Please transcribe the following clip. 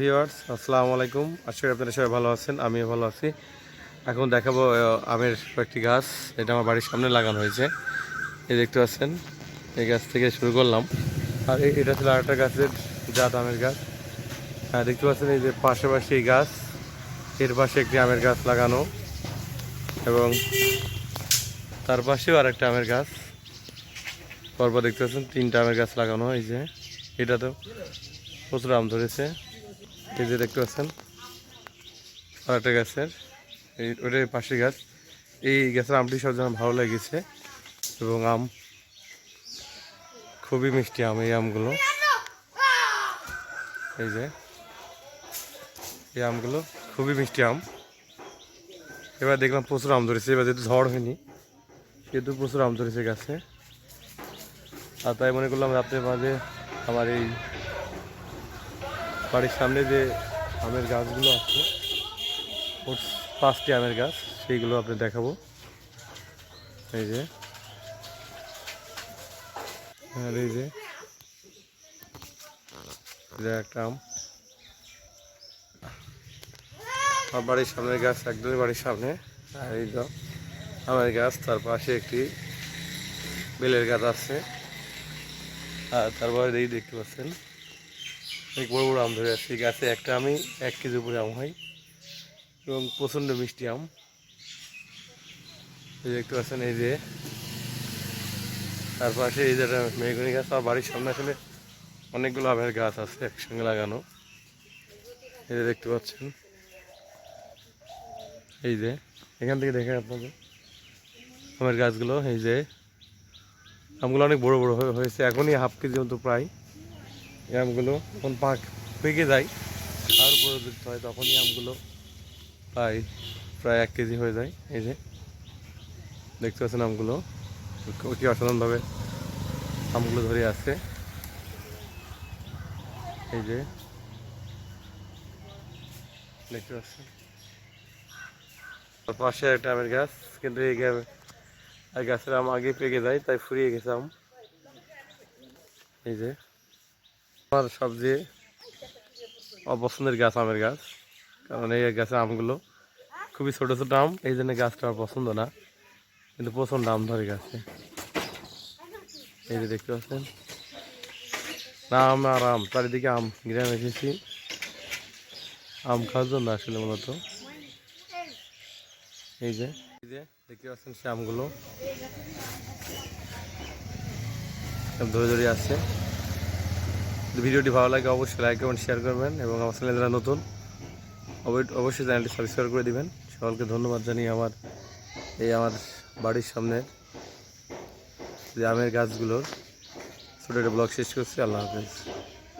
Viewers, আসসালামু আলাইকুম। আশা করি আপনারা সবাই ভালো আছেন, আমিও ভালো আছি। এখন দেখাবো আমের কয়েকটি গাছ, এটা আমার বাড়ির সামনে লাগানো হয়েছে। এই দেখতে পাচ্ছেন, এই গাছ থেকে শুরু করলাম। আর এটা ছিল আরেকটা গাছের জাত আমের গাছ। হ্যাঁ দেখতে পাচ্ছেন এই যে পাশাপাশি এই গাছ, এর পাশে একটি আমের গাছ লাগানো। এবং তার পাশেও আরেকটা আমের গাছ। পরপর দেখতে পাচ্ছেন, তিনটা আমের গাছ লাগানো এই যে এটা তো প্রচুর আম ধরেছে। এই যে দেখতে পাচ্ছেন? আর একটা গাছের। এই ওটার পাশে গাছ। এই গাছের আমটি সব যেন ভালো লেগেছে এবং আম খুবই মিষ্টি আম, এই আমগুলো। এই যে, এই আমগুলো খুবই মিষ্টি আম। এবার দেখলাম প্রচুর আম ধরেছে, এবার যেহেতু ঝড় হয়নি, সেহেতু প্রচুর আম ধরেছে গাছে। আর তাই মনে করলাম রাত্রের মাঝে আমার এই বাড়ির সামনে যে আমের গাছগুলো আছে, ওর পাঁচটি আমের গাছ, সেইগুলো আপনি দেখাবো। এই যে। আর এই যে। একটা আম। আমার বাড়ির সামনের গাছ একদমই বাড়ির সামনে। আর এই তো আমের গাছ, তার পাশে একটি বেলের গাছ আছে। আর তারপরে এই দেখতে পাচ্ছেন অনেক বড় বড় আম ধরে আসছে গাছে একটা আমি এক কেজি উপরে আম হয় এবং প্রচণ্ড মিষ্টি আম। এই দেখতে পাচ্ছেন, এই যে। তার পাশে এই যে মেহগনি গাছ আর বাড়ির সামনে আসলে অনেকগুলো আমের গাছ আছে একসঙ্গে লাগানো। এই যে দেখতে পাচ্ছেন। এই যে, এখান থেকে দেখে আপনাদের আমের গাছগুলো, এই যে। আমগুলো অনেক বড় বড় হয়ে- হয়েছে, এখনই হাফ কেজি মতো প্রায়। এই আমগুলো যখন পাক পেকে যায় আর উপরে যুক্ত হয় তখনই আমগুলো প্রায় প্রায় এক কেজি হয়ে যায়। এই যে, দেখতে পাচ্ছেন আমগুলো? অতি অসাধারণভাবে আমগুলো ধরে আছে। এই যে, দেখতে পাচ্ছেন? তার পাশে একটা আমের গাছ, কিন্তু এই গাছের আম আগে পেকে যায়, তাই ফুরিয়ে গেছে আম। এই যে আমার সবচেয়ে অপছন্দের গাছ আমের গাছ। কারণ এই গাছের আমগুলো খুবই ছোট ছোট আম, এই জন্য গাছটা আমার পছন্দ না। কিন্তু প্রচণ্ড আম ধরে গাছে। এই যে দেখতে পাচ্ছেন। না, আম আর আম, চারিদিকে আম, গ্রাম এসেছি। আম খাওয়ার জন্য আসলে মূলত। এই যে এই যে দেখতে পাচ্ছেন সে আমগুলো। ধরে ধরে আসছে। ভিডিওটি ভালো লাগে, অবশ্যই লাইক এবং শেয়ার করবেন এবং আমার চ্যানেল যারা নতুন অবৈ- অবশ্যই চ্যানেলটি সাবস্ক্রাইব করে দিবেন। সকলকে ধন্যবাদ জানিয়ে আমার এই আমার বাড়ির সামনে আমের গাছগুলোর ছোটো ছোটো ব্লগ শেষ করছি। আল্লাহ হাফেজ।